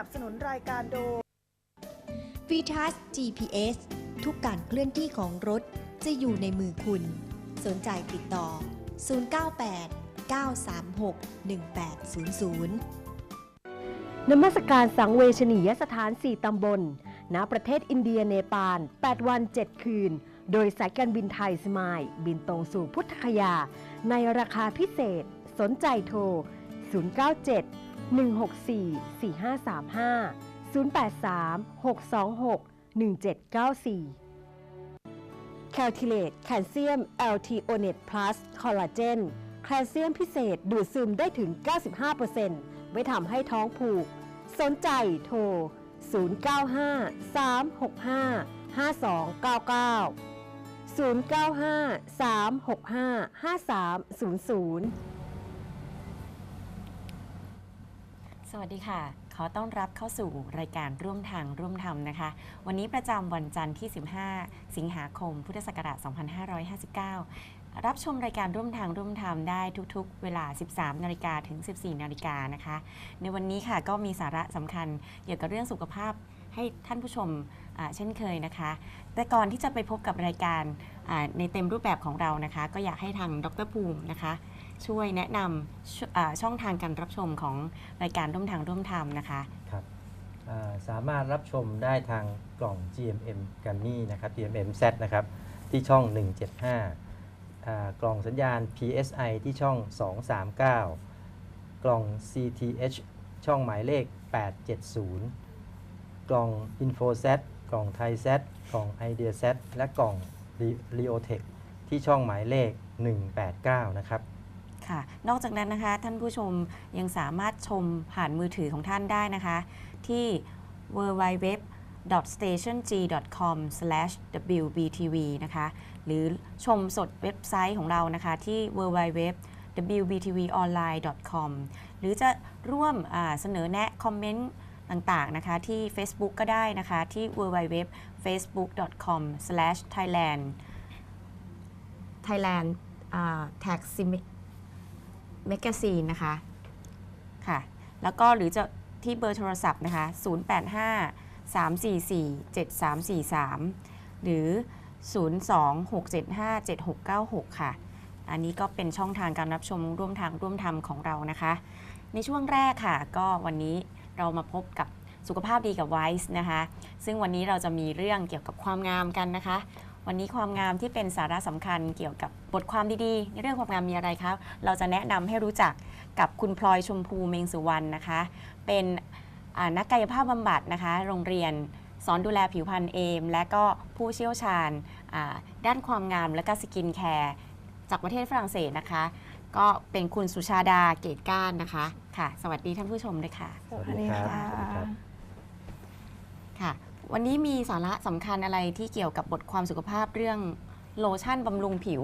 นับสนุนรายการโดย v i t a s GPS ทุกการเคลื่อนที่ของรถจะอยู่ในมือคุณ สนใจติดต่อ 098 936 1800 นมัสการสังเวชนียสถาน 4 ตำบล ณ ประเทศอินเดียเนปาล 8 วัน 7 คืน โดยสายการบินไทยสมาย บินตรงสู่พุทธคยา ในราคาพิเศษ สนใจโทร 097 164 4535 083 626 1794แคลทิเลตแคลเซียม LT o n e t Plus คอลลาเจนแคลเซียมพิเศษดูดซึมได้ถึง 95%ไม่ทำให้ท้องผูก สนใจโทร 095-365-5299 095-365-5300 สวัสดีค่ะ ขอต้อนรับเข้าสู่รายการร่วมทางร่วมธรรมนะคะ วันนี้ประจำวันจันทร์ที่ 15 สิงหาคม พุทธศักราช 2559 รับชมรายการร่วมทางร่วมธรรมได้ทุกๆ เวลา 13 นาฬิกาถึง 14 นาฬิกานะคะ ในวันนี้ค่ะก็มีสาระสำคัญเกี่ยวกับเรื่องสุขภาพให้ท่านผู้ชม เช่นเคยนะคะ แต่ก่อนที่จะไปพบกับรายการในเต็มรูปแบบของเรานะคะ ก็อยากให้ทางดรภูมินะคะ ช่วยแนะนำชอ่าช่องทางการรับชมของรายการร่วมทางร่วมธรรมนะคะครับสามารถรับชมได้ทางกล่อง GMM กันนี่นะครับ GMM Z นะครับ ที่ช่อง 175 กล่องสัญญาณ PSI ที่ช่อง 239 กล่อง CTH ช่องหมายเลข 870 กล่อง InfoZ กล่อง Thai Z กล่อง Idea Z และกล่อง Leotech ที่ช่องหมายเลข 189 นะครับค่ะนอกจากนั้นนะคะ ท่านผู้ชมยังสามารถชมผ่านมือถือของท่านได้นะคะ ที่ www.stationg.com/wbtv นะคะหรือชมสดเว็บไซต์ของเรานะคะที่ www.wbtvonline.com หรือจะร่วมเสนอแนะ คอมเมนต์ ต่างๆนะคะที่ Facebook ก็ได้นะคะที่ www.facebook.com/thailand Thailand อ่า Tax m a g a z i n e นะคะค่ะแล้วก็หรือจะที่เบอร์โทรศัพท์นะคะ 085 344 7343 หรือ 02 675 7696 ค่ะ อันนี้ก็เป็นช่องทางการรับชมร่วมทางร่วมธรรมของเรานะคะ ในช่วงแรกค่ะ ก็วันนี้ เรามาพบกับสุขภาพดีกับไวส์นะคะ ซึ่งวันนี้เราจะมีเรื่องเกี่ยวกับความงามกันนะคะ วันนี้ความงามที่เป็นสาระสำคัญเกี่ยวกับบทความดีๆ ในเรื่องความงามมีอะไรครับ เราจะแนะนำให้รู้จักกับคุณพลอยชมพูเมงสุวรรณนะคะ เป็นนักกายภาพบำบัดนะคะ โรงเรียนสอนดูแลผิวพรรณเอม และก็ผู้เชี่ยวชาญด้านความงามและก็สกินแคร์จากประเทศฝรั่งเศสนะคะ ก็เป็นคุณสุชาดาเกตก้านนะคะค่ะ สวัสดีท่านผู้ชมด้วยค่ะสวัสดีครับสวัสดีครับ ค่ะ วันนี้มีสาระสำคัญอะไรที่เกี่ยวกับบทความสุขภาพเรื่องโลชั่นบำรุงผิว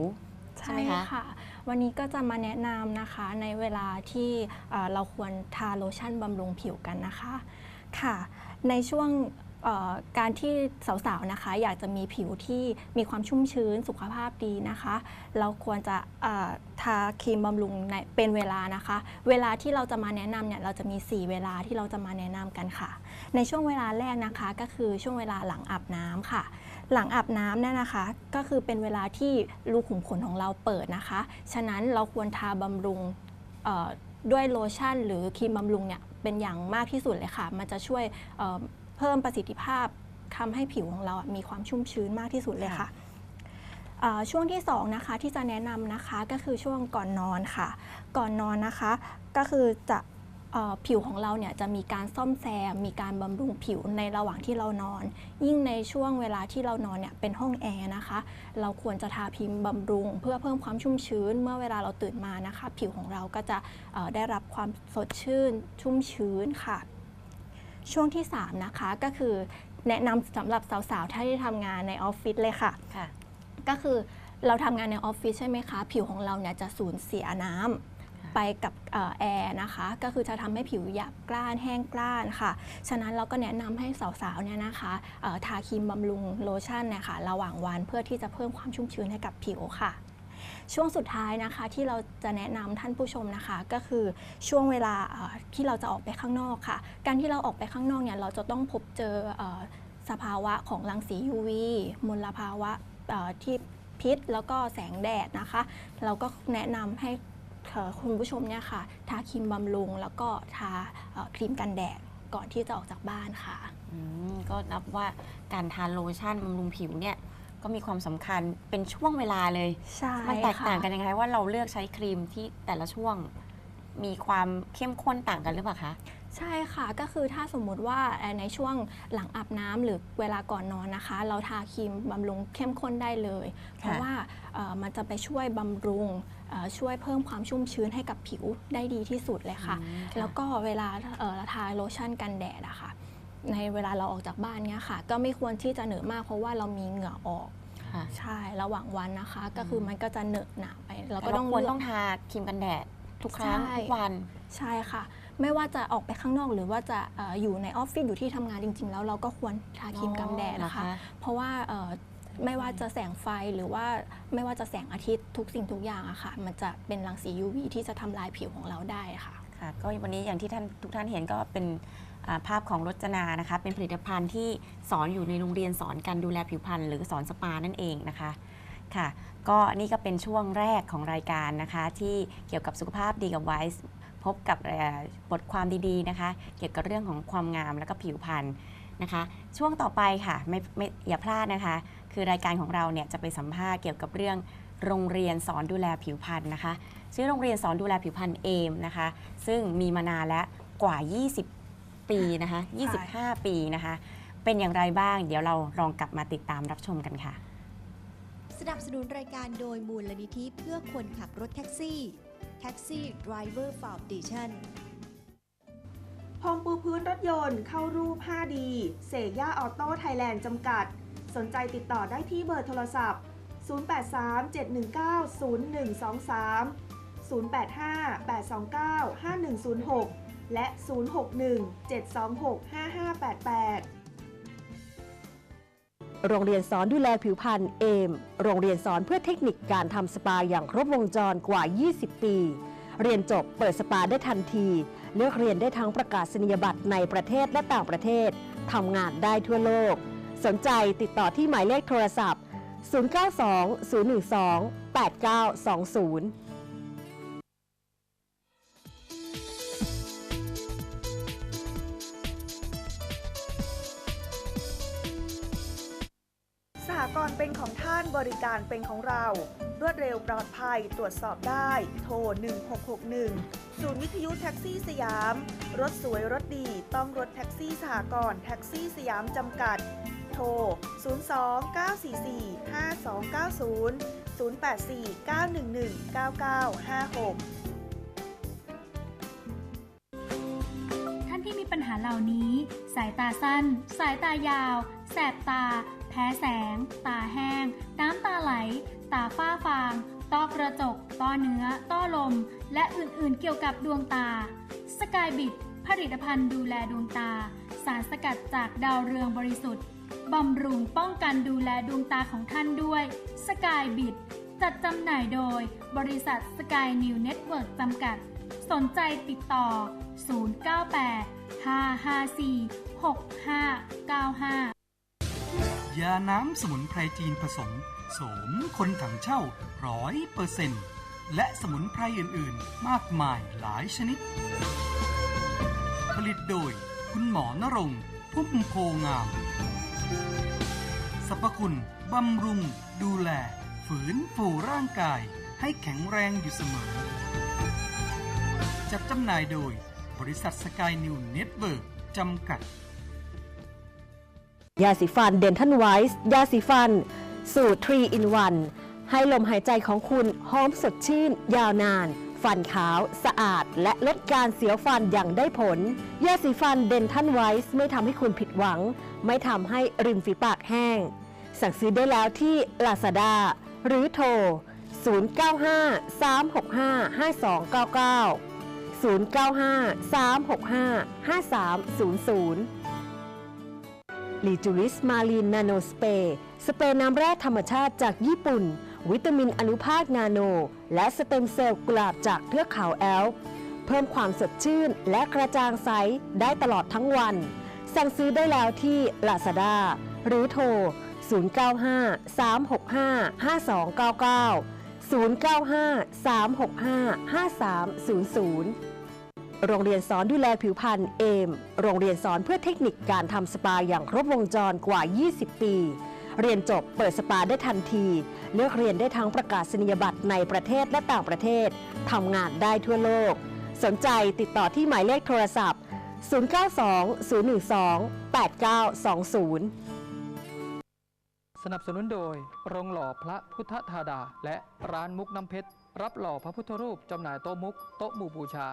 ใช่ไหมคะ ค่ะ วันนี้ก็จะมาแนะนำนะคะในเวลาที่เอ่อเราควรทาโลชั่นบำรุงผิวกันนะคะ ค่ะ ในช่วงเอ่อ การที่สาวๆนะคะ อยากจะมีผิวที่มีความชุ่มชื้นสุขภาพดีนะคะ เราควรจะทาครีมบำรุงในเป็นเวลานะคะ เวลาที่เราจะมาแนะนำเนี่ยเราจะมี 4 เวลาที่เราจะมาแนะนำกันค่ะ ในช่วงเวลาแรกนะคะก็คือช่วงเวลาหลังอาบน้ำค่ะ หลังอาบน้ำเนี่ยนะคะ ก็คือเป็นเวลาที่รูขุมขนของเราเปิดนะคะ ฉะนั้นเราควรทาบำรุงด้วยโลชั่น หรือครีมบำรุงเนี่ยเป็นอย่างมากที่สุดเลยค่ะ มันจะช่วย เอ่อเพิ่มประสิทธิภาพทำให้ผิวของเราอะมีความชุ่มชื้นมากที่สุดเลยค่ะเอ่อช่วงที่สองนะคะที่จะแนะนำนะคะก็คือช่วงก่อนนอนค่ะ ก่อนนอนนะคะ ก็คือจะเอ่อผิวของเราเนี่ยจะมีการซ่อมแซม มีการบำรุงผิวในระหว่างที่เรานอน ยิ่งในช่วงเวลาที่เรานอนเนี่ยเป็นห้องแอร์นะคะ เราควรจะทาพิมพ์บำรุง เพื่อเพิ่มความชุ่มชื้น เมื่อเวลาเราตื่นมานะคะ ผิวของเราก็จะเอ่อได้รับความสดชื่น ชุ่มชื้นค่ะ ช่วงที่ 3 นะคะ ก็คือแนะนำสำหรับสาวๆที่ทำงานในออฟฟิศเลยค่ะ ค่ะ ก็คือเราทำงานในออฟฟิศใช่ไหมคะ ผิวของเราเนี่ยจะสูญเสียน้ำค่ะไปกับเอ่อแอร์นะคะ ก็คือจะทำให้ผิวหยาบกร้านแห้งกร้านค่ะ ฉะนั้นเราก็แนะนำให้สาวๆเนี่ยนะคะเอ่อทาครีมบำรุงโลชั่นเนี่ยค่ะระหว่างวันเพื่อที่จะเพิ่มความชุ่มชื้นให้กับผิวค่ะ ช่วงสุดท้ายนะคะที่เราจะแนะนำท่านผู้ชมนะคะ ก็คือช่วงเวลาที่เราจะออกไปข้างนอกค่ะ การที่เราออกไปข้างนอกเนี่ยเราจะต้องพบเจอสภาวะของรังสี UV มลภาวะที่พิษแล้วก็แสงแดดนะคะ เราก็แนะนำให้คุณผู้ชมเนี่ยค่ะ ทาครีมบำรุงแล้วก็ทาครีมกันแดดก่อนที่จะออกจากบ้านค่ะก็นับว่าการทานโลชั่นบำรุงผิวเนี่ย ก็มีความสำคัญเป็นช่วงเวลาเลยใช่มันแตกค่ะต่างกันยังไงว่าเราเลือกใช้ครีมที่แต่ละช่วงมีความเข้มข้นต่างกันหรือเปล่าคะใช่ค่ะก็คือถ้าสมมุติว่าเอ่อในช่วงหลังอาบน้ำหรือเวลาก่อนนอนนะคะ เราทาครีมบำรุงเข้มข้นได้เลย เพราะว่าเอ่อมันจะไปช่วยบำรุงเอ่อช่วยเพิ่มความชุ่มชื้นให้กับผิวได้ดีที่สุดเลยค่ะอืมค่ะแล้วก็เวลาเอ่อเราทาโลชั่นกันแดดอะค่ะ ในเวลาเราออกจากบ้านเนี้ยค่ะ ก็ไม่ควรที่จะเหนอะมาก เพราะว่าเรามีเหงื่อออกค่ะใช่ระหว่างวันนะคะ ก็คือมันก็จะเหนอะหนาไปเราก็ก็ต้ต้อองงควรเลือกต้องทาครีมกันแดดทุกครั้งใช่ทุกวันใช่ค่ะ ไม่ว่าจะออกไปข้างนอกหรือว่าจะเอออยู่ในออฟฟิศอยู่ที่ทำงานจริง ๆ แล้วเราก็ควรทาครีมกันแดดนะคะอ๋อเหรอคะเพราะว่าเอ่อไม่ว่าจะแสงไฟหรือว่าไม่ว่าจะแสงอาทิตย์ทุกสิ่งทุกอย่างอะค่ะ มันจะเป็นรังสี UV ที่จะทำลายผิวของเราได้ค่ะค่ะ ก็วันนี้อย่างที่ท่านทุกท่านเห็นก็เป็นอ่า ภาพของรจนานะคะ เป็นผลิตภัณฑ์ที่สอนอยู่ในโรงเรียนสอนการดูแลผิวพรรณหรือสอนสปานั่นเองนะคะค่ะก็นี่ก็เป็นช่วงแรกของรายการนะคะ ที่เกี่ยวกับสุขภาพดีกับไวส์พบกับบทความดีๆนะคะ เกี่ยวกับเรื่องของความงามและก็ผิวพรรณนะคะ ช่วงต่อไปค่ะไม่ไม่อย่าพลาดนะคะ คือรายการของเราเนี่ยจะไปสัมภาษณ์เกี่ยวกับเรื่องโรงเรียนสอนดูแลผิวพรรณนะคะ ชื่อโรงเรียนสอนดูแลผิวพรรณเอมนะคะ ซึ่งมีมานานแล้วกว่า 20 ปีนะคะ 25 ปีนะคะ เป็นอย่างไรบ้าง เดี๋ยวเราลองกลับมาติดตามรับชมกันค่ะ สนับสนุนรายการโดยมูลนิธิเพื่อคนขับรถแท็กซี่ Taxi Driver Foundation พรมปูพื้นรถยนต์เข้ารูป 5D เซย่าออโต้ไทยแลนด์จำกัด สนใจติดต่อได้ที่เบอร์โทรศัพท์ 083-719-0123 085-829-5106 และ 061-726-5588โรงเรียนสอนดูแลผิวพรรณเอม โรงเรียนสอนเพื่อเทคนิคการทำสปาอย่างครบวงจรกว่า 20 ปี เรียนจบเปิดสปาได้ทันที เลือกเรียนได้ทั้งประกาศนียบัตรในประเทศและต่างประเทศ ทำงานได้ทั่วโลก สนใจติดต่อที่หมายเลขโทรศัพท์ 092 012 8920 บริการเป็นของเรา รวดเร็วปลอดภัยตรวจสอบได้ โทร 1661 ศูนย์วิทยุแท็กซี่สยาม รถสวยรถดีต้องรถแท็กซี่สหกรณ์แท็กซี่สยามจำกัด โทร 02 944 5290 084 911 9956ท่านที่มีปัญหาเหล่านี้ สายตาสั้น สายตายาว แสบตา พ้แสง ตาแห้ง น้ำตาไหล ตาฝ้าฟาง ต้อกระจก ต้อเนื้อ ต้อลม และอื่นๆเกี่ยวกับดวงตา สกายบิดผลิตภัณฑ์ดูแลดวงตา สารสกัดจากดาวเรืองบริสุทธิ์บำรุงป้องกันดูแลดวงตาของท่านด้วย สกายบิดจัดจำหน่ายโดย บริษัทสกายนิวเน็ตเวิร์กจำกัด สนใจติดต่อ 098 554 6595 ยาน้ำสมุนไพรจีนผสม สมคนถังเช่าร้อยเปอร์เซนต์และสมุนไพรอื่น ๆ มากมายหลายชนิด ผลิตโดย คุณหมอนรงพุ่มโพงาม สรรพคุณ บำรุง ดูแล ฝืนฟูร่างกาย ให้แข็งแรงอยู่เสมอ จัดจำหน่ายโดย บริษัทสกายนิวเน็ตเวิร์กจำกัด ยาสีฟันเดนทันไวส์ยาสีฟัน สูตร 3 in 1 ให้ลมหายใจของคุณหอมสดชื่น ยาวนาน ฟันขาวสะอาด และลดการเสียวฟันอย่างได้ผล ยาสีฟันเดนทันไวส์ไม่ทำให้คุณผิดหวัง ไม่ทำให้ริมฝีปากแห้ง สั่งซื้อได้แล้วที่ Lazada หรือโทร 0953655299 0953655300 ลีจูริสมาลีนนาโนสเปรย์สเปรย์น้ำแร่ธรรมชาติจากญี่ปุ่น วิตามินอนุภาคนาโน และสเต็มเซลล์กุหลาบจากเทือกเขาแอลป์เพิ่มความสดชื่นและกระจ่างใสได้ตลอดทั้งวัน สั่งซื้อได้แล้วที่ Lazada หรือโทร 095 365 5299 095 365 5300 โรงเรียนสอนดูแลผิวพรรณเอม โรงเรียนสอนเพื่อเทคนิคการทำสปาอย่างครบวงจรกว่า 20 ปี เรียนจบเปิดสปาได้ทันที เลือกเรียนได้ทั้งประกาศนียบัตรในประเทศและต่างประเทศ ทำงานได้ทั่วโลก สนใจติดต่อที่หมายเลขโทรศัพท์ 092 012 8920สนับสนุนโดย โรงหล่อพระพุทธธาดา และร้านมุกน้ำเพชร รับหล่อพระพุทธรูปจำหน่ายโต๊ะมุก โต๊ะหมู่บูชา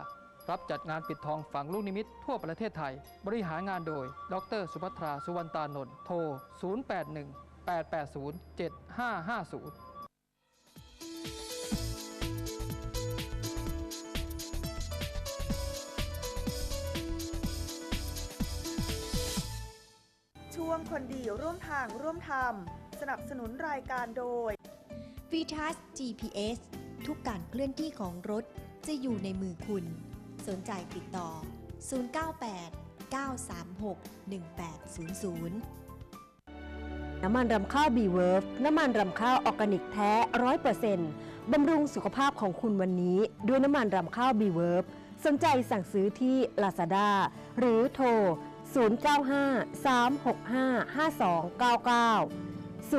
รับจัดงานปิดทองฝังลูกนิมิตทั่วประเทศไทย บริหารงานโดย ดร สุภัทรา สุวรรณตานนท์โทร 081 880 7550ช่วงคนดีร่วมทางร่วมธรรม สนับสนุนรายการโดย v i t a s GPS ทุกการเคลื่อนที่ของรถจะอยู่ในมือคุณ สนใจติดต่อ 098 936 1800น้ำมันรำข้าวบีเวิร์ฟน้ำมันรำข้าวออร์แกนิกแท้ร้อยเปอร์เซ็นต์บำรุงสุขภาพของคุณวันนี้ ด้วยน้ำมันรำข้าวบีเวิร์ฟสนใจสั่งซื้อที่ Lazada หรือโทร 0953655299 0953655300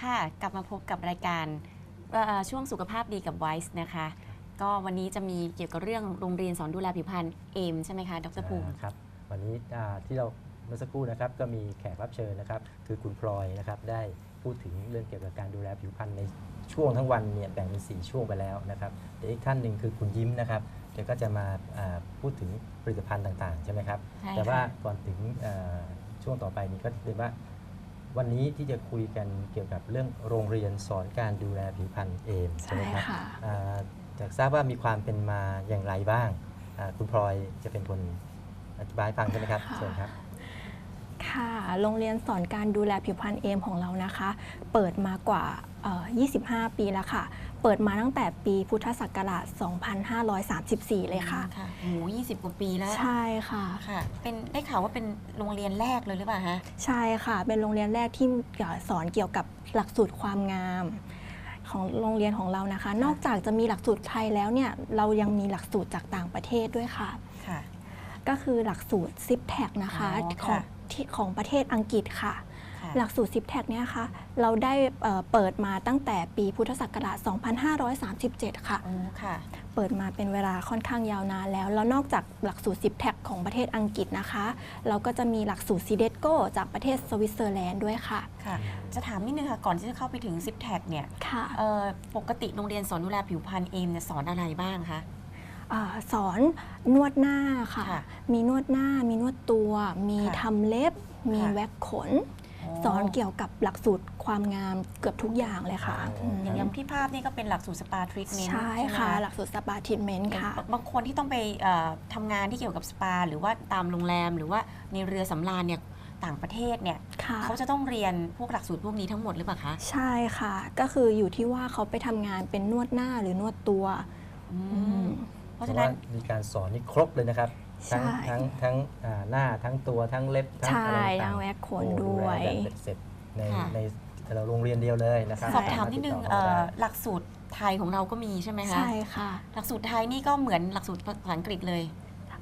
ค่ะ กลับมาพบกับรายการเอ่อช่วงสุขภาพดีกับไวส์นะคะ ก็วันนี้จะมีเกี่ยวกับเรื่องโรงเรียนสอนดูแลผิวพรรณเอมใช่ไหมคะ ดรภูมิอ่าครับ วันนี้อ่าที่เราเมื่อสักครู่นะครับก็มีแขกรับเชิญนะครับ คือคุณพลอยนะครับได้พูดถึงเรื่องเกี่ยวกับการดูแลผิวพรรณในช่วงทั้งวันเนี่ยแบ่งเป็น4ช่วงไปแล้วนะครับเดี๋ยวอีกท่านหนึ่งคือคุณยิ้มนะครับเดี๋ยวก็จะมาอ่าพูดถึงผลิตภัณฑ์ต่างๆ ใช่ไหมครับใช่แต่ว่าค่ะก่อนถึงเอ่อช่วงต่อไปนี้ก็คือว่า วันนี้ที่จะคุยกันเกี่ยวกับเรื่องโรงเรียนสอนการดูแลผิวพรรณเอมใช่ไหมครับค่ะอ่าอยากทราบว่ามีความเป็นมาอย่างไรบ้างอ่าคุณพลอยจะเป็นคนอธิบายให้ฟังใช่ไหมครับค่ะเชิญครับค่ะโรงเรียนสอนการดูแลผิวพรรณเอมของเรานะคะ เปิดมากว่าเอ่อ25 ปีแล้วค่ะ เปิดมาตั้งแต่ปีพุทธศักราช 2534 เลยค่ะค่ะโหยี่สิบกว่าปีแล้ว ใช่ค่ะ ค่ะ เป็นได้ข่าวว่าเป็นโรงเรียนแรกเลยหรือเปล่าฮะ ใช่ค่ะ เป็นโรงเรียนแรกที่สอนเกี่ยวกับหลักสูตรความงามของโรงเรียนของเรานะคะ นอกจากจะมีหลักสูตรไทยแล้วเนี่ย เรายังมีหลักสูตรจากต่างประเทศด้วยค่ะ ค่ะ ก็คือหลักสูตร z i p t a g นะคะอ๋อขค่ะองที่ของประเทศอังกฤษค่ะค่ะ หลักสูตร z i p t a g เนี่ยค่ะ เราได้เอ่อเปิดมาตั้งแต่ปีพุทธศักราช 2537 ค่ะโอ้ค่ะ เปิดมาเป็นเวลาค่อนข้างยาวนานแล้ว แล้วนอกจากหลักสูตร z i p t a g ของประเทศอังกฤษนะคะ เราก็จะมีหลักสูตร c d e t c o จากประเทศสวิตเซอร์แลนด์ด้วยค่ะ ค่ะ จะถามนิดนึงค่ะ ก่อนที่จะเข้าไปถึงซิปแท็กเนี่ยค่ะเอ่อปกติโรงเรียนสอนดูแลผิวพรรณเอมเนี่ยสอนอะไรบ้างคะอาสอนนวดหน้าค่ะค่ะ มีนวดหน้า มีนวดตัว มีค่ะทำเล็บ มีค่ะแว็กขน สอนเกี่ยวกับหลักสูตรความงามเกือบทุกอย่างเลยค่ะอ๋อมอย่างอย่างที่ภาพนี่ก็เป็นหลักสูตรสปาทรีทเมนต์ใช่ค่ะ หลักสูตรสปาทิทเมนต์ค่ะ บางคนที่ต้องไปเอ่อทำงานที่เกี่ยวกับสปา หรือว่าตามโรงแรมหรือว่าในเรือสำราญเนี่ยต่างประเทศเนี่ยค่ะเขาจะต้องเรียนพวกหลักสูตรพวกนี้ทั้งหมดหรือเปล่าคะใช่ค่ะ ก็คืออยู่ที่ว่าเขาไปทำงานเป็นนวดหน้าหรือ นวดตัวอือืมมเพราะเพฉะราะนั้ว่านมีการสอนนี่ครบเลยนะครับ ทั้งใช่ทั้งทั้งอ่าหน้าทั้งตัวทั้งเล็บทั้งใช่อะไรยัต่างงแว็กขนโอ้ด้วยแลแบบเสร็จๆในค่ะในเราโรงเรียนเดียวเลยนะครับสอบถามนิดนึงติต่เอ่เข้าอได้หลักสูตรไทยของเราก็มีใช่ไหมคะใช่ค่ะหลักสูตรไทยนี่ก็เหมือนหลักสูตรภาษาอังกฤษเลย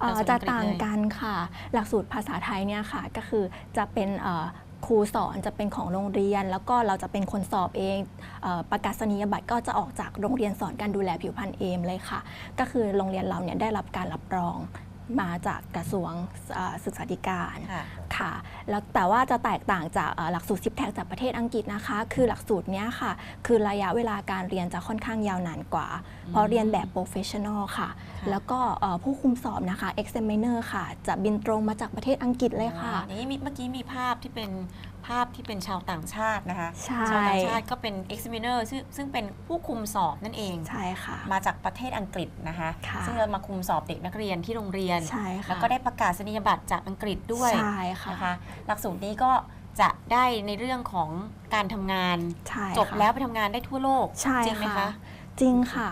เอ่อหลักสูตรจะอังกฤษต่างเลยกันค่ะ หลักสูตรภาษาไทยเนี่ยค่ะก็คือจะเป็นเอ่อครูสอนจะเป็นของโรงเรียน แล้วก็เราจะเป็นคนสอบเองเออประกาศนียบัตรก็จะออกจากโรงเรียนสอนการดูแลผิวพรรณเอมเลยค่ะ ก็คือโรงเรียนเราเนี่ยได้รับการรับรอง มาจากกระทรวงเอ่อศึกษาธิการค่ะค่ะแล้วแต่ว่าจะแตกต่างจากเอ่อหลักสูตรซิปแท็กจากประเทศอังกฤษนะคะ คือหลักสูตรเนี้ยค่ะ คือระยะเวลาการเรียนจะค่อนข้างยาวนานกว่า เพราะเรียนแบบโปรเฟชชั่นอลค่ะค่ะแล้วก็เอ่อผู้คุมสอบนะคะ examiner ค่ะ จะบินตรงมาจากประเทศอังกฤษเลยค่ะอ๋ออย่างนี้มีเมื่อกี้มีภาพที่เป็น ภภาพที่เป็นชาวต่างชาตินะคะ ใช่ ชาวต่างชาติก็เป็น examiner ซึ่งซึ่งเป็นผู้คุมสอบนั่นเองใช่ค่ะ มาจากประเทศอังกฤษนะคะค่ะซึ่งเรามาคุมสอบเด็กนักเรียนที่โรงเรียน ใช่ค่ะ แล้วก็ได้ประกาศนียบัตรจากอังกฤษด้วย ใช่ค่ะนะคะ หลักสูตรนี้ก็จะได้ในเรื่องของการทำงานใช่จบค่ะแล้วไปทำงานได้ทั่วโลก ใช่จริงไหมค่ะคะจริงค่ะ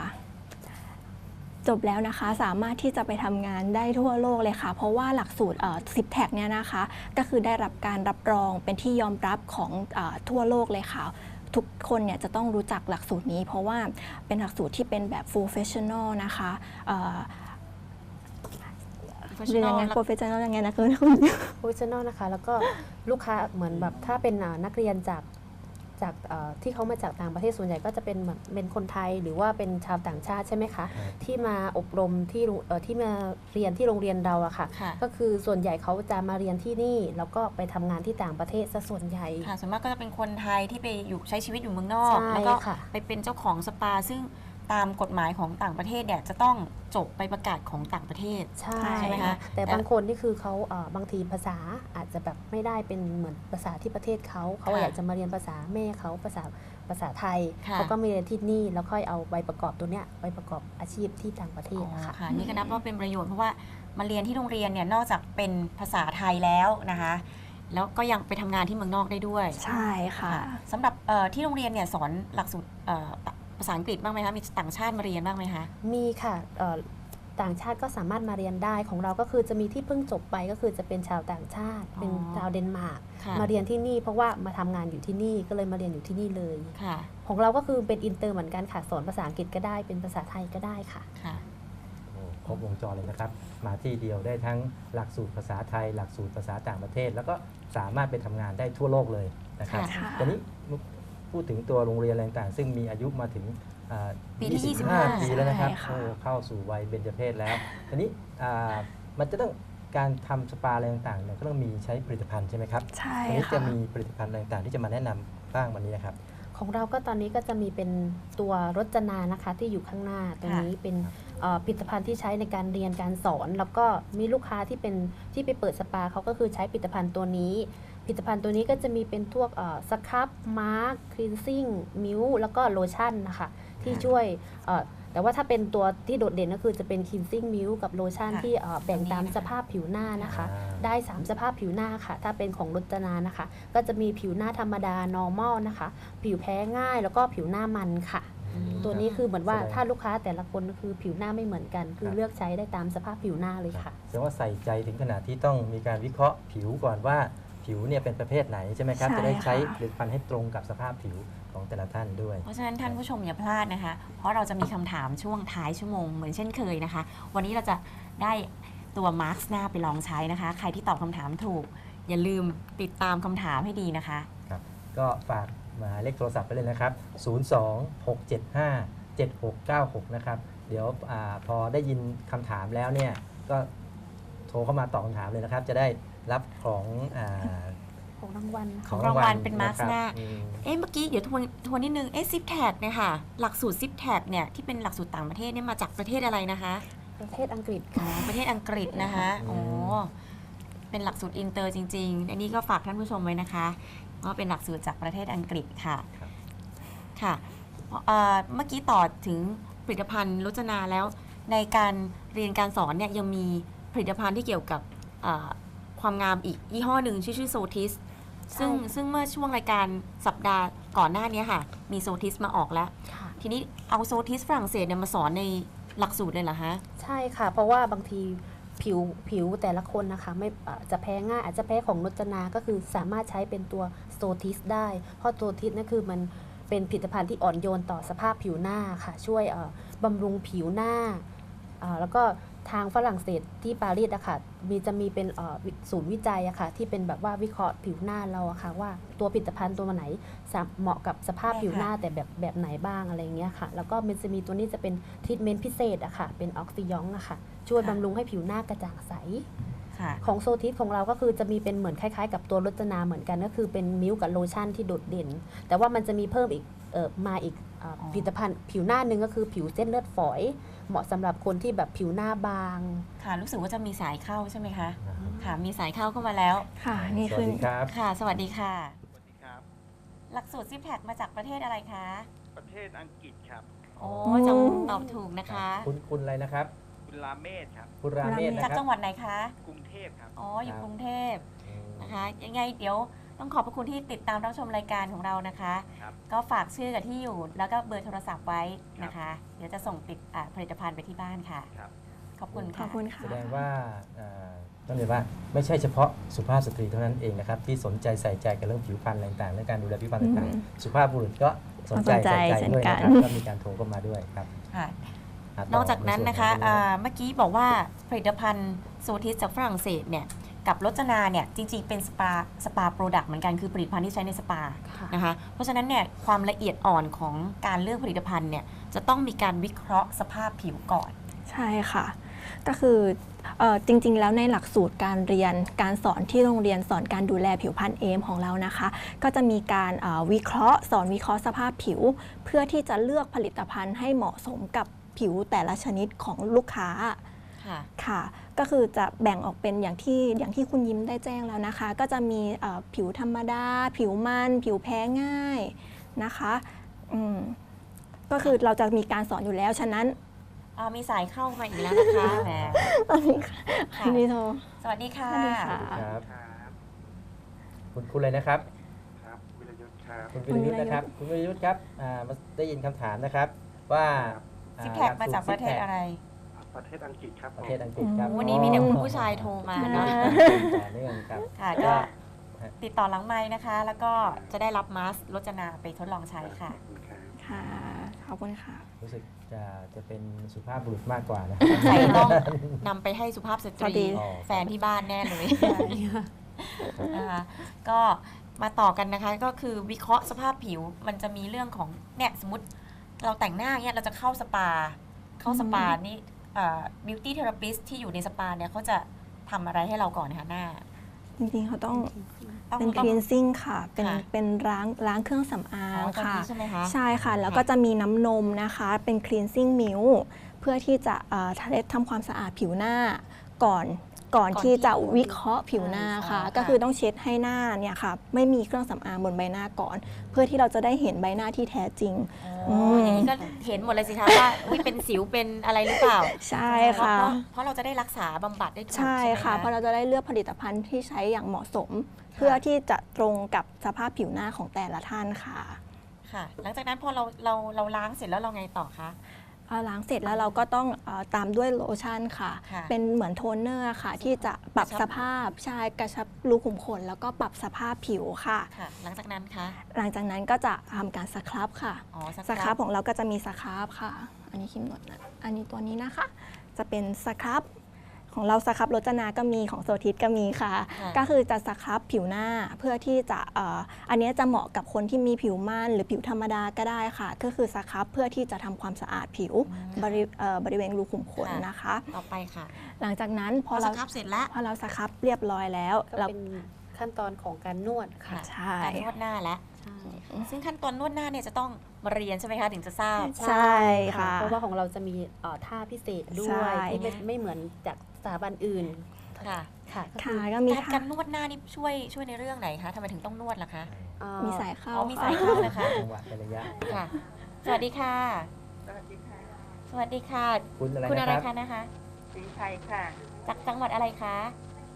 จบแล้วนะคะสามารถที่จะไปทำงานได้ทั่วโลกเลยค่ะ เพราะว่าหลักสูตรซิปแท็กเนี่ยนะคะ ก็คือได้รับการรับรองเป็นที่ยอมรับของเออทั่วโลกเลยค่ะทุกคนเนี่ยจะต้องรู้จักหลักสูตรนี้ เพราะว่าเป็นหลักสูตรที่เป็นแบบ professional นะคะเอ่อเรียนยังไง Professional professional ยังไงนะคือคุณโปรเฟชชั่นอลนะคะ แล้วก็ลูกค้าเหมือนแบบถ้าเป็นอ่านักเรียนจาก จากเอ่อที่เขามาจากต่างประเทศส่วนใหญ่ก็จะเป็นแบบเป็นคนไทยหรือว่าเป็นชาวต่างชาติใช่ไหมคะครับที่มาอบรมที่โรงเอ่อที่มาเรียนที่โรงเรียนเราอะค่ะค่ะ ก็คือส่วนใหญ่เขาจะมาเรียนที่นี่ แล้วก็ไปทำงานที่ต่างประเทศซะส่วนใหญ่ค่ะส่วนมากก็จะเป็นคนไทยที่ไปอยู่ใช้ชีวิตอยู่เมืองนอกใช่แล้วก็ค่ะไปเป็นเจ้าของสปา ซึ่ง ตามกฎหมายของต่างประเทศเนี่ยจะต้องจบไปประกาศของต่างประเทศ ใช่ใช่ไหมคะแต่บางคนนี่คือเขาเอ่อบางทีภาษาอาจจะแบบไม่ได้เป็นเหมือนภาษาที่ประเทศเขาเขาค่ะอยากจะมาเรียนภาษาแม่เขาภาษาภาษาไทยค่ะ เขาก็มาเรียนที่นี่แล้วค่อยเอาใบประกอบตัวเนี้ยไปประกอบอาชีพที่ต่างประเทศอ๋อนะคะค่ะนี่ก็นับว่าเป็นประโยชน์เพราะว่ามาเรียนที่โรงเรียนเนี่ยนอกจากเป็นภาษาไทยแล้วนะคะ แล้วก็ยังไปทำงานที่เมืองนอกได้ด้วยใช่ค่ะค่ะสำหรับเอ่อที่โรงเรียนเนี่ยสอนหลักสูตรเอ่อ ภาษาอังกฤษบ้างไหมคะ มีต่างชาติมาเรียนบ้างไหมคะ มีค่ะเอ่อต่างชาติก็สามารถมาเรียนได้ของเราก็คือจะมีที่เพิ่งจบไปก็คือจะเป็นชาวต่างชาติ เป็นอ๋อชาวเดนมาร์กค่ะมาเรียนที่นี่เพราะว่ามาทำงานอยู่ที่นี่ก็เลยมาเรียนอยู่ที่นี่เลยค่ะของเราก็คือเป็นอินเตอร์เหมือนกันค่ะสอนภาษาอังกฤษก็ได้เป็นภาษาไทยก็ได้ค่ะค่ะโอ้ครบวงจรเลยนะครับ มาที่เดียวได้ทั้งหลักสูตรภาษาไทย หลักสูตรภาษาต่างประเทศ แล้วก็สามารถไปทำงานได้ทั่วโลกเลยนะครับค่ะตอนนี้ พูดถึงตัวโรงเรียนอะไรต่างๆซึ่งมีอายุมาถึงอ่าปีที่25 25 ปีแล้วนะครับใช่ค่ะโอ้เข้าสู่วัยเบญจเพศแล้วตอนนี้อ่ามันจะต้องการทำสปาอะไรต่างๆเนี่ยก็ต้องมีใช้ผลิตภัณฑ์ใช่ไหมครับใช่วันนี้จะค่ะมีผลิตภัณฑ์อะไรต่างๆ ที่จะมาแนะนำบ้างวันนี้นะครับ ของเราก็ตอนนี้ก็จะมีเป็นตัวรจนานะคะที่อยู่ข้างหน้าตรงนี้เป็นครับเอ่อผลิตภัณฑ์ที่ใช้ในการเรียนการสอน แล้วก็มีลูกค้าที่เป็นที่ไปเปิดสปาเขาก็คือใช้ผลิตภัณฑ์ตัวนี้ ผลิตภัณฑ์ตัวนี้ก็จะมีเป็นพวกสครับมาร์คคลีนซิ่งมิวแล้วก็โลชั่นนะคะ ที่ช่วยเอ่อแต่ว่าถ้าเป็นตัวที่โดดเด่นก็คือจะเป็นคลีนซิ่งมิวกับโลชั่นค่ะที่เอ่อแบ่งตามตัวนี้นะคะสภาพผิวหน้านะคะอ่าได้ 3 สภาพผิวหน้าค่ะ ถ้าเป็นของรจนานะคะ ก็จะมีผิวหน้าธรรมดา normal นะคะ ผิวแพ้ง่ายแล้วก็ผิวหน้ามันค่ะ ตัวนี้คือเหมือนว่าแสดงถ้าลูกค้าแต่ละคนก็คือผิวหน้าไม่เหมือนกัน คือครับเลือกใช้ได้ตามสภาพผิวหน้าเลยค่ะแสดงว่าใส่ใจถึงขนาดที่ต้องมีการวิเคราะห์ผิวก่อนว่า ผิวเนี่ยเป็นประเภทไหนใช่ไหมครับ ใช่จะได้ใช้ค่ะ ผลิตภัณฑ์ให้ตรงกับสภาพผิวของแต่ละท่านด้วย เพราะฉะนั้นท่านผู้ชมอย่าพลาดนะคะ เพราะเราจะมีคำถามช่วงท้ายชั่วโมงเหมือนเช่นเคยนะคะ วันนี้เราจะได้ตัวมาร์คหน้าไปลองใช้นะคะ ใครที่ตอบคำถามถูก อย่าลืมติดตามคำถามให้ดีนะคะครับก็ฝากหมายเลขโทรศัพท์ไปเลยนะครับ 026757696 นะครับ เดี๋ยวอาพอได้ยินคำถามแล้วเนี่ย ก็โทรเข้ามาตอบคำถามเลยนะครับ จะได้ รับของอาของรางวัลของรางวัลเป็นมาร์คหน้าะครับอืม เอ๊ะเมื่อกี้เดี๋ยวทวนทวนนิดนึง เอ๊ะซิปแท็กเนี่ยค่ะ หลักสูตรซิปแท็กเนี่ยที่เป็นหลักสูตรต่างประเทศเนี่ยมาจากประเทศอะไรนะคะ ประเทศอังกฤษอ๋อค่ะ ประเทศอังกฤษนะคะโอ้เป็นหลักสูตรอินเตอร์จริง ๆ อันนี้ก็ฝากท่านผู้ชมไว้นะคะว่าเป็นหลักสูตรจากประเทศอังกฤษค่ะ ครับ ค่ะเอ่อเมื่อกี้ต่อถึงผลิตภัณฑ์รจนาแล้ว ในการเรียนการสอนเนี่ยยังมีผลิตภัณฑ์ที่เกี่ยวกับเอ่อ ความงามอีกยี่ห้อหนึ่งชื่อชื่อโซทิสซึ่งใช่ค่ะซึ่งเมื่อช่วงรายการสัปดาห์ก่อนหน้านี้ค่ะ มีโซทิสมาออกแล้วค่ะทีนี้เอาโซทิสฝรั่งเศสเนี่ยมาสอนในหลักสูตรเลยเหรอคะใช่ค่ะ เพราะว่าบางทีผิวผิวแต่ละคนนะคะ ไม่อะจะแพ้ง่ายอาจจะแพ้ของรจนา ก็คือสามารถใช้เป็นตัวโซทิสได้ เพราะโซทิสนั่นคือมันเป็นผลิตภัณฑ์ที่อ่อนโยนต่อสภาพผิวหน้าค่ะ ช่วยเอ่อบำรุงผิวหน้าอ่าแล้วก็ ทางฝรั่งเศสที่ปารีสอะค่ะมีจะมีเป็นเอ่อวิศูนย์วิจัยอะค่ะที่เป็นแบบว่าวิเคราะห์ผิวหน้าเราอะค่ะว่าตัวผลิตภัณฑ์ตัวไหนสามเหมาะกับสภาพใช่ค่ะผิวหน้าแต่แบบแบบไหนบ้างอะไรเงี้ยค่ะ แล้วก็มันจะมีตัวนี้จะเป็นทรีทเมนต์พิเศษอะค่ะเป็นออกซิยองอะค่ะช่วยบำรุงให้ผิวหน้ากระจ่างใสค่ะของโซทิสของเราก็คือจะมีเป็นเหมือนคล้ายๆ กับตัวรจนาเหมือนกันก็คือเป็นมิลค์กับโลชั่นที่โดดเด่น แต่ว่ามันจะมีเพิ่มอีกเออมาอีกอ่าอ๋อ ผลิตภัณฑ์ผิวหน้าหนึ่งก็คือผิวเส้นเลือดฝอย เหมาะสำหรับคนที่แบบผิวหน้าบาง ค่ะ รู้สึกว่าจะมีสายเข้าใช่ไหมคะ ค่ะ มีสายเข้าเข้ามาแล้ว ค่ะ นี่สวัคืสอดีครับค่ะ สวัสดีค่ะหลักสูตรซิปแพคมาจากประเทศอะไรคะ ประเทศอังกฤษครับ โอ้อืมจำตอบถูกนะคะ คุณคุณอะไรนะครับ คุณลาเมศครับ คุณราเมศนะจากครับจังหวัดไหนคะ กรุงเทพครับ อ๋อ อยู่ครับกรุงเทพอืมนะคะ ยังไงเดี๋ยว ต้องขอบพระคุณที่ติดตามรับชมรายการของเรานะคะ ครับ ก็ฝากชื่อกับที่อยู่ แล้วก็เบอร์โทรศัพท์ไว้นะคะ เดี๋ยวจะส่งติดอ่าผลิตภัณฑ์ไปที่บ้านค่ะ ครับ ขอบคุณขอค่ะ บคุณค่ะ แสดงว่าเอ่อต้องเรียกว่าไม่ใช่เฉพาะสุภาพสตรีเท่านั้นเองนะครับ ที่สนใจใส่ใจกับเรื่องผิวพรรณอะไรต่างๆเรื่องการดูแลผิวพรรณต่างอืมๆสุภาพบุรุษก็สนใจสนใจใส่ใจด้วยนะครับเช่นกัน ก็มีการโทรเข้ามาด้วยครับค่ะอะนต่อกจากนั้นนะคะใส่วของอ่าเมื่อกี้บอกว่าผลิตภัณฑ์โซทิสจากฝรั่งเศสเนี่ย กับรจนาเนี่ยจริงๆเป็นสปาสปาโปรดักต์เหมือนกันคือผลิตภัณฑ์ที่ใช้ในสปาค่ะนะคะเพราะฉะนั้นเนี่ยความละเอียดอ่อนของการเลือกผลิตภัณฑ์เนี่ยจะต้องมีการวิเคราะห์สภาพผิวก่อน ใช่ค่ะก็คือเออจริงๆ แล้วในหลักสูตรการเรียนการสอนที่โรงเรียนสอนการดูแลผิวพรรณเอมของเรานะคะ ก็จะมีการเอ่อวิเคราะห์ สอนวิเคราะห์สภาพผิว เพื่อที่จะเลือกผลิตภัณฑ์ให้เหมาะสมกับผิวแต่ละชนิดของลูกค้า ค่ะค่ะ ก็คือจะแบ่งออกเป็นอย่างที่อย่างที่คุณยิ้มได้แจ้งแล้วนะคะ ก็จะมีเอ่อผิวธรรมดา ผิวมัน ผิวแพ้ง่ายนะคะอืมก็คือเราจะมีการสอนอยู่แล้วฉะนั้นเอามีสายเข้ามาอีกแล้วนะคะแหมอันนี้ค่ะค่ะอันนี้โทรสวัสดีค่ะสวัสดีค่ะครับครับคุณคุณอะไรนะครับครับวิรยุทธ์ครับคุณวิรยุทธ์นะครับคุณวิรยุทธ์ครับอ่ามาได้ยินคำถามนะครับว่าอ่าซิปแพคมาจากประเทศอะไร ประเทศอังกฤษครับประเทศอังกฤษครับวันนี้มีแต่คุณผู้ชายโทรมาเนอะต่อเนื่องครับ ค่ะก็ติดต่อหลังไม้นะคะ แล้วก็จะได้รับมาสก์รจนาไปทดลองใช้ค่ะค่ะ ขอบคุณค่ะ รู้สึกจะจะเป็นสุภาพบุรุษมากกว่านะ ใส่ต้องนำไปให้สุภาพสตสวัสดี รีแฟนที่บ้านแน่เลยนะคะก็มาต่อกันนะคะก็คือวิเคราะห์สภาพผิวมันจะมีเรื่องของเนี่ยสมมติเราแต่งหน้าเนี่ยเราจะเข้าสปา เข้าสปานี่ บิวตี้เทอราปิสที่อยู่ในสปาเนี่ยเขาจะทำอะไรให้เราก่อนนะคะหน้า จริงๆเขาต้องต้องเป็น ต้อง cleansing ค่ะ เป็นค่ะเป็นล้างล้างเครื่องสำอางอ๋อตรงค่ะ นี้ใช่ไหมคะ ใช่ค่ะ แล้วก็จะมีน้ำนมนะคะ เป็น cleansing milk เพื่อที่จะเอ่อททำความสะอาดผิวหน้าก่อน ก่อนก่อนที่ที่จะวิเคราะห์ผิวหน้าค่ะอ๋อค่ะ ก็คือต้องเช็ดให้หน้าเนี่ยค่ะไม่มีเครื่องสำอางบนใบหน้าก่อน เพื่อที่เราจะได้เห็นใบหน้าที่แท้จริงอ๋ออย่างนี้ก็เห็นหมดเลยสิคะว่าอุ๊ยเป็นสิวเป็นอะไรหรือเปล่า ใช่ค่ะ เพราเพราะเราจะได้รักษาบำบัดได้ถูกใช่ไหมค่ะ เพราะเราจะได้เลือกผลิตภัณฑ์ที่ใช้อย่างเหมาะสม เพื่อที่จะตรงกับสภาพผิวหน้าของแต่ละท่านค่ะค่ะ หลังจากนั้นพอเราเราเราล้างเสร็จแล้วเราไงต่อคะเอ่อ ล้างเสร็จแล้วเราก็ต้องเออตามด้วยโลชั่นค่ะ ค่ะเป็นเหมือนโทนเนอร์ค่ะ ที่จะปรับกระชับ สภาพใช่กระชับรูขุมขนแล้วก็ปรับสภาพผิวค่ะ ค่ะ หลังจากนั้นคะหลังจากนั้นก็จะทำการสครับค่ะ อ๋อสครับของเราก็จะมีสครับค่ะ อันนี้คิมหนดนะอันนี้ตัวนี้นะคะ จะเป็นสครับ ของเราสครับรจนาก็มีของโซทิสก็มีค่ะค่ะ ก็คือจะสครับผิวหน้าเพื่อที่จะเอ่ออันเนี้ยจะเหมาะกับคนที่มีผิวมันหรือผิวธรรมดาก็ได้ค่ะ ก็คือสครับเพื่อที่จะทำความสะอาดผิวบริเอ่อบริเวณรูขุมขนนะคะ ต่อไปค่ะ หลังจากนั้นพพออสเราครับเสร็จแล้วพอเราสครับเรียบร้อยแล้วก็เราเป็นขั้นตอนของการนวดค่ะค่ะใช่การนวดหน้าแล้วใช่ ซึ่งขั้นตอนนวดหน้าเนี่ยจะต้องมาเรียนใช่ไหมคะถึงจะทราบ ใช่ค่ะ เพราะว่าของเราจะมีเอ่อท่าพิเศษด้ใช่วยที่ไม่ไม่เหมือนจากสถาบันอื่นค่ะค่ะก็ค่ะคือก็มีการท่าการนวดหน้านี่ช่วยช่วยในเรื่องไหนคะทำไมถึงต้องนวดล่ะคะ เอ่อมีสายเข้าอ๋อมีค่ะสายเข้านะคะ จังหวะเป็นระยะค่ะสวัสดีค่ะ สวัสดีค่ะ สวัสดีค่ะ คุณอะไรคุณนะอะไรครับ คะนะคะ สีชัยค่ะ จากจังหวัดอะไรคะ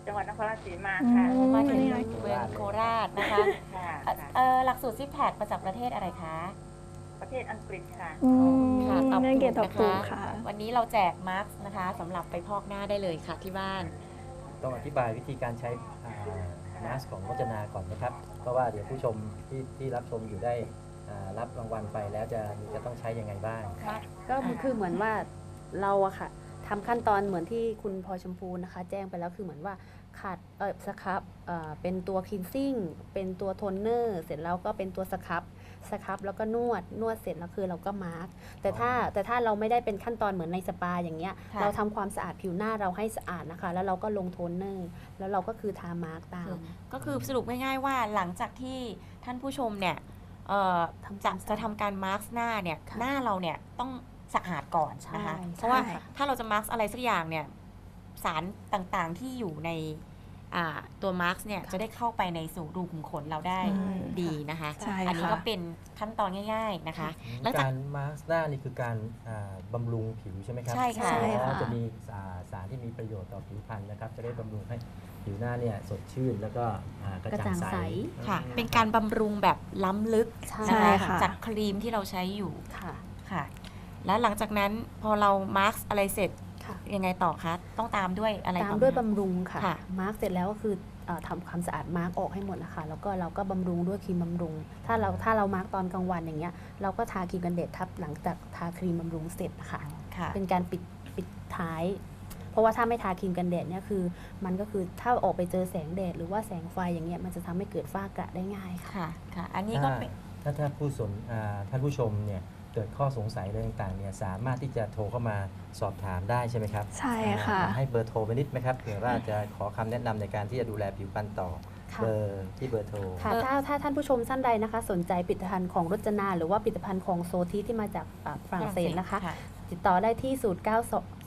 จังหวัดนครราชสีมาอืค่ะมมาถึงนี่ไงเมืองโคราชนะคะค่ะเอ่อค่ะ เอ่อหลักสูตรซิปแพคมาจากประเทศอะไรคะ ประเทศอังกฤษค่ะ อืมค่ะตอบนั่นเกตตถูอบกถูนะกคะค่ะวันนี้เราแจกมาร์กนะคะสำหรับไปพอกหน้าได้เลยค่ะที่บ้าน ต้องอธิบายวิธีการใช้มาสของรจนาก่อนนะครับ เพราะว่าเดี๋ยวผู้ชมที่ที่รับชมอยู่ได้อ่ารับรางวัลไปแล้วจะจะต้องใช้ยังไงบ้าง ก็คือเหมือนว่าเราอะค่ะ ทำขั้นตอนเหมือนที่คุณพลอยชมพูนะคะ แจ้งไปแล้วคือเหมือนว่าขาดเออสครับเอ่อเป็นตัวคลีนซิ่งเป็นตัวโทนเนอร์เสร็จแล้วก็เป็นตัวสครับสครับแล้วก็นวดนวดเสร็จแล้วคือเราก็มาร์กแต่ถ้าแต่ถ้าเราไม่ได้เป็นขั้นตอนเหมือนในสปาอย่างเงี้ย ค่ะ เราทำความสะอาดผิวหน้าเราให้สะอาดนะคะ แล้วเราก็ลงโทนเนอร์แล้วเราก็คือทามาร์กตาม ก็คือสรุปง่ายๆว่าหลังจากที่ท่านผู้ชมเนี่ยเอ่อทำคจะวามสะอาดจะทำการมาร์กหน้าเนี่ยค่ะ หน้าเราเนี่ยต้อง สะอาดก่อนนะคะใช่เพราะว่าใช่ ถ้าเราจะมาร์กอะไรสักอย่างเนี่ยสารต่างๆที่อยู่ในอ่าตัวมาร์กเนี่ยจะได้เข้าไปในสู่รูขุมขนเราได้อืมดีนะคะ ใช่อันี้ค่ะ ก็เป็นขั้นตอนง่าย ๆนะคะ หลังจากการมาสด้านี่คือการอ่าบำรุงผิวใช่ไหมครับใช่ค่ะใช่ค่ะอ๋อจะมีสาสารที่มีประโยชน์ต่อผิวพรรณนะครับ จะได้บำรุงให้ผิวหน้าเนี่ยสดชื่นแล้วก็อ่ากระจ่างใสค่ะ เป็นการบำรุงแบบล้ำลึกใช่ นะค่ะ จากครีมที่เราใช้อยู่ค่ะ ค่ะ แล้วหลังจากนั้นพอเรามาร์กอะไรเสร็จค่ะ ยังไงต่อคะต้องตามด้วยอะไรตามต่อด้วยไหมบำรุงค่ะ ค่ะ มาร์กเสร็จแล้วก็คือเอ่อทำความสะอาดมาร์กออกให้หมดนะคะ แล้วก็เราก็บำรุงด้วยครีมบำรุง ถ้าเราถ้าเรามาร์กตอนกลางวันอย่างเงี้ย เราก็ทาครีมกันแดดทับหลังจากทาครีมบำรุงเสร็จนะคะ ค่ะเป็นการปิดปิดท้าย เพราะว่าถ้าไม่ทาครีมกันแดดเนี่ยคือ มันก็คือถ้าออกไปเจอแสงแดดหรือว่าแสงไฟอย่างเงี้ยมันจะทำให้เกิดฝ้ากระได้ง่ายค่ะ ค่ะค่ะ อันนี้ก็ถ้าเป็นถ้าถ้าผู้สนอ่าท่านผู้ชมเนี่ย เกิดข้อสงสัยอะไรต่างๆเนี่ยสามารถที่จะโทรเข้ามาสอบถามได้ใช่ไหมครับใช่ค่ะอ่าให้เบอร์โทรไปนิดไหมครับเผื่อว่าจะขอคำแนะนำในการที่จะดูแลผิวพรรณต่อค่ะเบอร์ที่เบอร์โทรค่ะถ้าถ้าท่านผู้ชมท่านใดนะคะ สนใจผลิตภัณฑ์ของรจนา หรือว่าผลิตภัณฑ์ของโซทีที่มาจากอ่าฝรั่งเศสนะคะ ติดต่อได้ที่ 0 9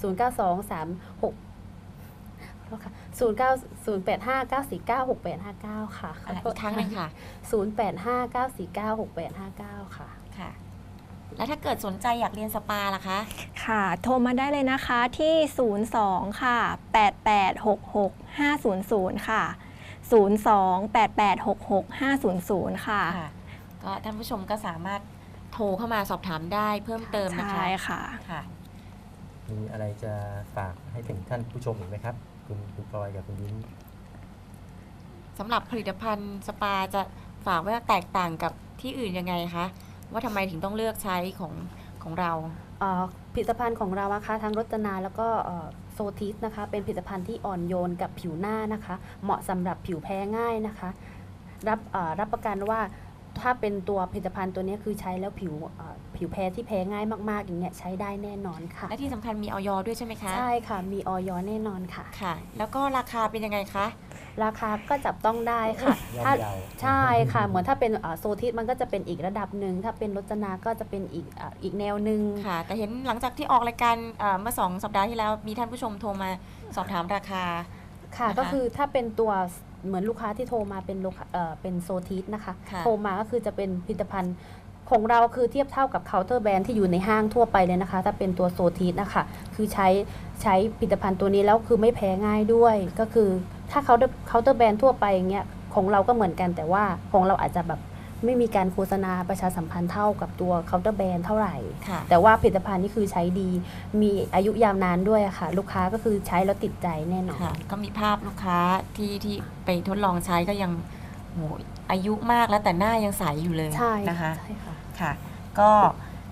0 9 2 3 6 0 9 0 8 5 9 4 9 6 8 5 9 ค่ะอะอีกครั้งหนึ่งค่ะ 0 8 5 9 4 9 6 8 5 9 ค่ะค่ะ แล้วถ้าเกิดสนใจอยากเรียนสปาล่ะคะ ค่ะ โทรมาได้เลยนะคะที่ 02 ค่ะ 8866 500 ค่ะ 02 8866 500ค่ะค่ะ ก็ท่านผู้ชมก็สามารถโทรเข้ามาสอบถามได้เพิ่มเติมนะคะ ใช่ค่ะค่ะมีอะไรจะฝากให้ถึงท่านผู้ชมอีกไหมครับ คุณคุณพลอยกับคุณยิ้มสำหรับผลิตภัณฑ์สปาจะฝากว่าแตกต่างกับที่อื่นยังไงคะ ว่าทำไมถึงต้องเลือกใช้ของของเราเอ่อผลิตภัณฑ์ของเรานะคะทั้งรจนาแล้วก็เอ่อโซทิสนะคะ เป็นผลิตภัณฑ์ที่อ่อนโยนกับผิวหน้านะคะ เหมาะสำหรับผิวแพ้ง่ายนะคะ รับเอ่อรับประกันว่าถ้าเป็นตัวผลิตภัณฑ์ตัวนี้คือใช้แล้วผิวเอ่อผิวแพ้ที่แพ้ง่ายมากๆ อย่างเงี้ยใช้ได้แน่นอนค่ะ และที่สำคัญมีออยด้วยใช่ไหมคะ ใช่ค่ะ มีออยแน่นอนค่ะ ค่ะ แล้วก็ราคาเป็นยังไงคะ ราคาก็จับต้องได้ค่ะย่อมถ้าเยาใช่ค่ะเหมือนถ้าเป็นเอ่อโซทิสมันก็จะเป็นอีกระดับหนึ่งถ้าเป็นรจนาก็จะเป็นอีกเอ่ออีกแนวหนึ่งค่ะ แต่เห็นหลังจากที่ออกรายการเอ่อเมื่อสองสัปดาห์ที่แล้วมีท่านผู้ชมโทรมาสอบถามราคาค่ะนะคะก็คือถ้าเป็นตัวเหมือนลูกค้าที่โทรมาเป็นลูกค้าเอ่อเป็นโซทิสนะคะค่ะโทรมาก็คือจะเป็นผลิตภัณฑ์ของเราคือเทียบเท่ากับเคาน์เตอร์แบรนด์ที่อยู่ในห้างทั่วไปเลยนะคะ ถ้าเป็นตัวโซทิสนะคะ คือใช้ใช้ผลิตภัณฑ์ตัวนี้แล้วคือไม่แพ้ง่ายด้วย ก็คือ ถ้าเขาเคาน์เตอร์แบรนด์ทั่วไปอย่างเงี้ยของเราก็เหมือนกันแต่ว่าของเราอาจจะแบบไม่มีการโฆษณาประชาสัมพันธ์เท่ากับตัวเคาน์เตอร์แบรนด์เท่าไหร่ค่ะแต่ว่าผลิตภัณฑ์นี่คือใช้ดี มีอายุยาวนานด้วยอะค่ะ ลูกค้าก็คือใช้แล้วติดใจแน่นอนค่ะก็มีภาพลูกค้าที่ที่ไปทดลองใช้ก็ยังโหอายุมากแล้วแต่หน้ายังใสอยู่เลยใช่นะคะใช่ค่ะค่ะก็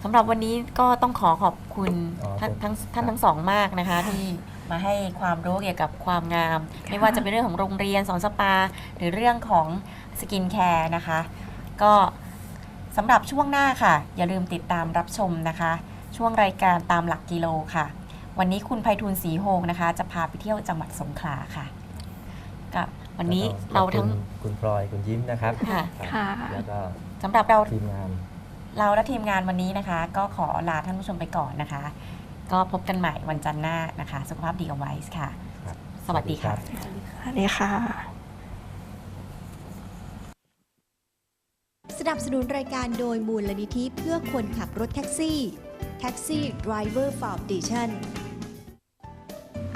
สำหรับวันนี้ก็ต้องขอขอบคุณอ๋อท่านผมทั้งท่านทั้งสองมากนะคะที่ มาให้ความรู้เกี่ยวกับความงาม ไม่ว่าจะเป็นเรื่องของโรงเรียนสอนสปา หรือเรื่องของสกินแคร์นะคะ ก็สำหรับช่วงหน้าค่ะ อย่าลืมติดตามรับชมนะคะ ช่วงรายการตามหลักกิโลค่ะ วันนี้คุณไพฑูรย์ศรีโฮงนะคะ จะพาไปเที่ยวจังหวัดสงขลาค่ะก็วันนี้แล้วก็เราขอบทั้งคุณคุณพลอยคุณยิ้มนะครับค่ะครับค่ะแล้วก็สำหรับเราทีมงาน เราและทีมงานวันนี้นะคะ ก็ขอลาท่านผู้ชมไปก่อนนะคะ ก็พบกันใหม่วันจันทร์หน้านะคะ สุขภาพดีกับไวส์ค่ะ ครับ สวัสดีค่ะ สวัสดีค่ะ สนับสนุนรายการโดยมูลนิธิเพื่อคนขับรถแท็กซี่ Taxi Driver Foundation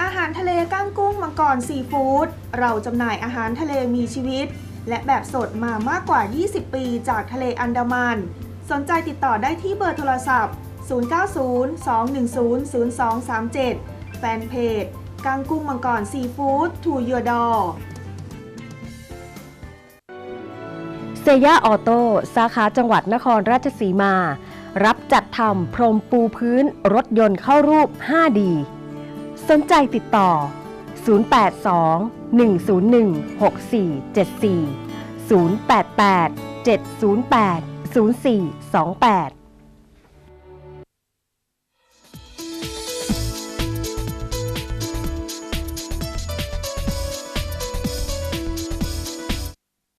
อาหารทะเลก้างกุ้งมังกรซีฟู้ดเราจำหน่ายอาหารทะเลมีชีวิต และแบบสดมามากกว่า 20 ปีจากทะเลอันดามัน สนใจติดต่อได้ที่เบอร์โทรศัพท์ 090-210-0237 แฟนเพจก้างกุ้งมังกรซีฟู้ดทูยูดอเซย่าออโต้สาขาจังหวัดนครราชสีมา รับจัดทำพรมปูพื้นรถยนต์เข้ารูป 5D สนใจติดต่อ 082-101-6474 088-708-0428